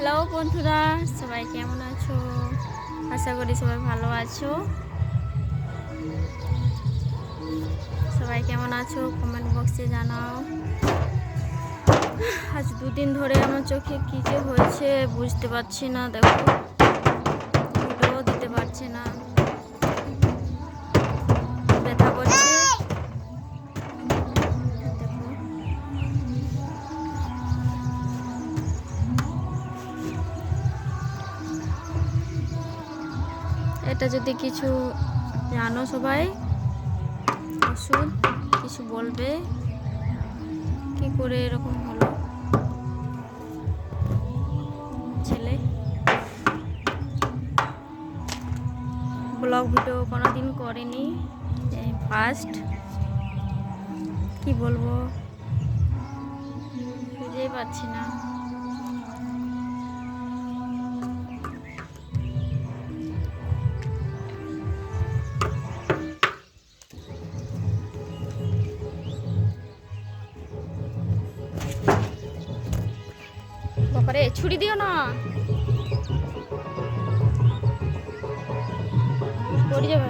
Hello বন্ধুরা, সবাই কেমন আছো? আশা করি সবাই ভালো আছো। সবাই কেমন আছো? কমেন্ট বক্সে জানাও। আজ দুদিন ধরে আমার চোখে কী যে হয়েছে বুঝতে পারছি না, দেখো। এটা যদি কিছু জানো সবাই ওষুধ কিছু বলবে। কি করে এরকম হলো? ছেলে। ব্লগ ভিডিও কোনোদিন করেনি ফার্স্ট কি বলব? বুঝতেই পারছি না। বাবারে ছুরি দিও না। পড়ে যাবে।